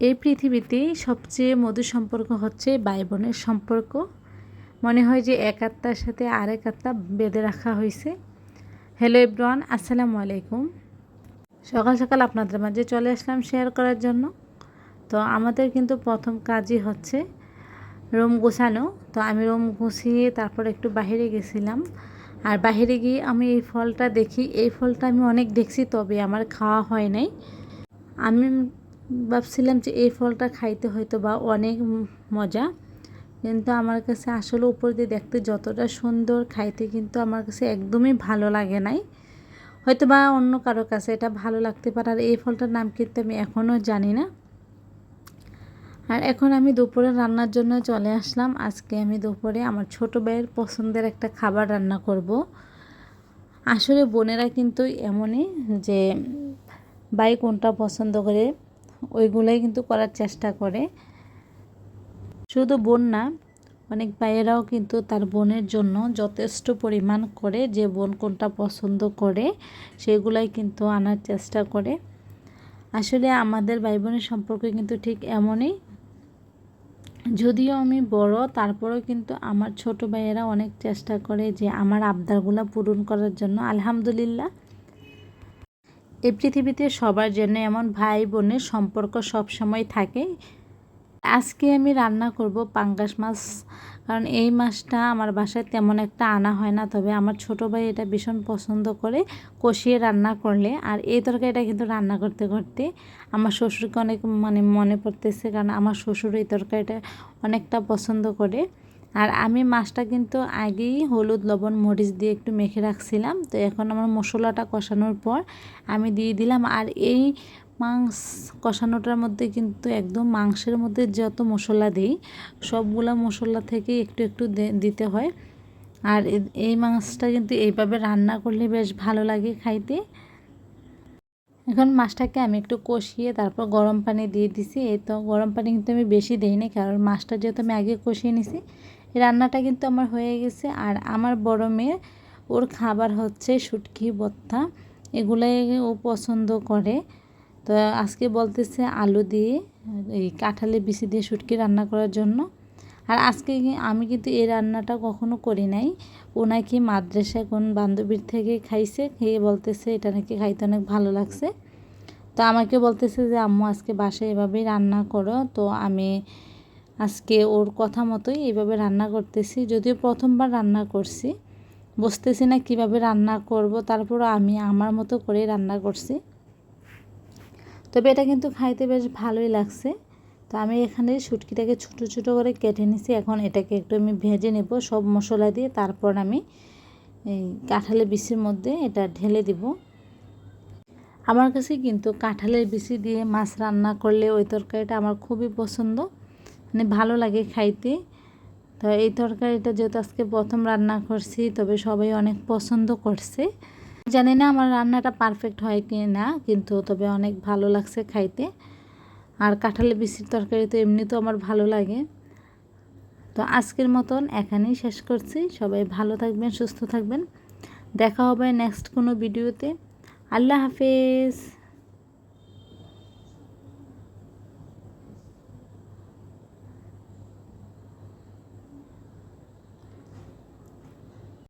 এই পৃথিবীতে সবচেয়ে মধুর সম্পর্ক হচ্ছে ভাই বোনের সম্পর্ক। মনে হয় যে এক আত্মার সাথে আরেক আত্মা বেঁধে রাখা হয়েছে। হ্যালো এব্রান আসসালামু আলাইকুম। সকাল সকাল আপনাদের মাঝে চলে আসলাম শেয়ার করার জন্য। তো আমাদের কিন্তু প্রথম কাজই হচ্ছে রুম গোছানো। তো আমি রুম গুছিয়ে তারপর একটু বাহিরে গেছিলাম। আর বাহিরে গিয়ে আমি এই ফলটা দেখি। এই ফলটা আমি অনেক দেখছি, তবে আমার খাওয়া হয় নাই। আমি ভাবছিলাম যে এই ফলটা খাইতে হয়তো বা অনেক মজা। কিন্তু আমার কাছে আসলে উপর দিয়ে দেখতে যতটা সুন্দর খাইতে কিন্তু আমার কাছে একদমই ভালো লাগে নাই। হয়তো বা অন্য কারও কাছে এটা ভালো লাগতে পারে আর এই ফলটার নাম কিন্তু আমি এখনও জানি না। আর এখন আমি দুপুরে রান্নার জন্য চলে আসলাম। আজকে আমি দুপুরে আমার ছোট ভাইয়ের পছন্দের একটা খাবার রান্না করব। আসলে বোনেরা কিন্তু এমনই যে ভাই কোনটা পছন্দ করে ওইগুলোই কিন্তু করার চেষ্টা করে। শুধু বোন না, অনেক ভাইয়েরাও কিন্তু তার বোনের জন্য যথেষ্ট পরিমাণ করে যে বোন কোনটা পছন্দ করে, সেগুলাই কিন্তু আনার চেষ্টা করে। আসলে আমাদের ভাই বোনের সম্পর্ক কিন্তু ঠিক এমনই। যদিও আমি বড়, তারপরেও কিন্তু আমার ছোট ভাইয়েরা অনেক চেষ্টা করে যে আমার আবদারগুলো পূরণ করার জন্য। আলহামদুলিল্লাহ। এই পৃথিবীতে সবার জন্য এমন ভাই বোনের সম্পর্ক সব সময় থাকে। আজকে আমি রান্না করব পাঙ্গাস মাছ, কারণ এই মাছটা আমার বাসায় তেমন একটা আনা হয় না, তবে আমার ছোট ভাই এটা ভীষণ পছন্দ করে কষিয়ে রান্না করলে। আর এই তরকারিটা কিন্তু রান্না করতে করতে আমার শ্বশুরকে অনেক মানে মনে পড়তেছে, কারণ আমার শ্বশুর এই তরকারিটা অনেকটা পছন্দ করে। আর আমি মাছটা কিন্তু আগেই হলুদ, লবণ, মরিচ দিয়ে একটু মেখে রাখছিলাম। তো এখন আমার মশলাটা কষানোর পর আমি দিয়ে দিলাম। আর এই মাংস কষানোটার মধ্যে কিন্তু একদম মাংসের মধ্যে যত মশলা দিই, সবগুলা মশলা থেকে একটু একটু দিতে হয়। আর এই মাছটা কিন্তু এইভাবে রান্না করলে বেশ ভালো লাগে খাইতে। এখন মাছটাকে আমি একটু কষিয়ে তারপর গরম পানি দিয়ে দিছি। এই তো গরম পানি কিন্তু আমি বেশি দিই দিইনি, কারণ মাছটা যেহেতু আমি আগে কষিয়ে নিছি রান্নাটা কিন্তু আমার হয়ে গেছে। আর আমার বড় মেয়ে, ওর খাবার হচ্ছে শুটকি বত্তা এগুলাই ও পছন্দ করে। তো আজকে বলতেছে আলু দিয়ে, এই কাঁঠালে বিচি দিয়ে শুটকি রান্না করার জন্য। আর আজকে আমি কিন্তু এই রান্নাটা কখনো করি নাই। ও নাকি মাদ্রাসায় কোন বান্ধবীর থেকে খাইছে খেয়ে বলতেছে এটা নাকি খাইতে অনেক ভালো লাগছে। তো আমাকে বলতেছে যে, আম্মু, আজকে বাসায় এভাবেই রান্না করো। তো আমি আজকে ওর কথা মতোই এইভাবে রান্না করতেছি। যদিও প্রথমবার রান্না করছি, বুঝতেছি না কীভাবে রান্না করব তারপর আমি আমার মতো করে রান্না করছি। তবে এটা কিন্তু খাইতে বেশ ভালোই লাগছে। তো আমি এখানে শুটকিটাকে ছোটো ছোটো করে কেটে নিছি। এখন এটাকে একটু আমি ভেজে নেব সব মশলা দিয়ে। তারপর আমি এই কাঁঠালের বিচির মধ্যে এটা ঢেলে দিব। আমার কাছে কিন্তু কাঁঠালের বিচি দিয়ে মাছ রান্না করলে ওই তরকারিটা আমার খুবই পছন্দ। মানে ভালো লাগে খাইতে। তো এই তরকারিটা যেহেতু আজকে প্রথম রান্না করছি, তবে সবাই অনেক পছন্দ করছে। জানি না আমার রান্নাটা পারফেক্ট হয় কি না কিন্তু তবে অনেক ভালো লাগছে খাইতে। আর কাঁঠালের বিচির তরকারি তো এমনিতেও আমার ভালো লাগে। তো আজকের মতন এখানেই শেষ করছি। সবাই ভালো থাকবেন, সুস্থ থাকবেন। দেখা হবে নেক্সট কোনো ভিডিওতে আল্লাহ হাফেজ।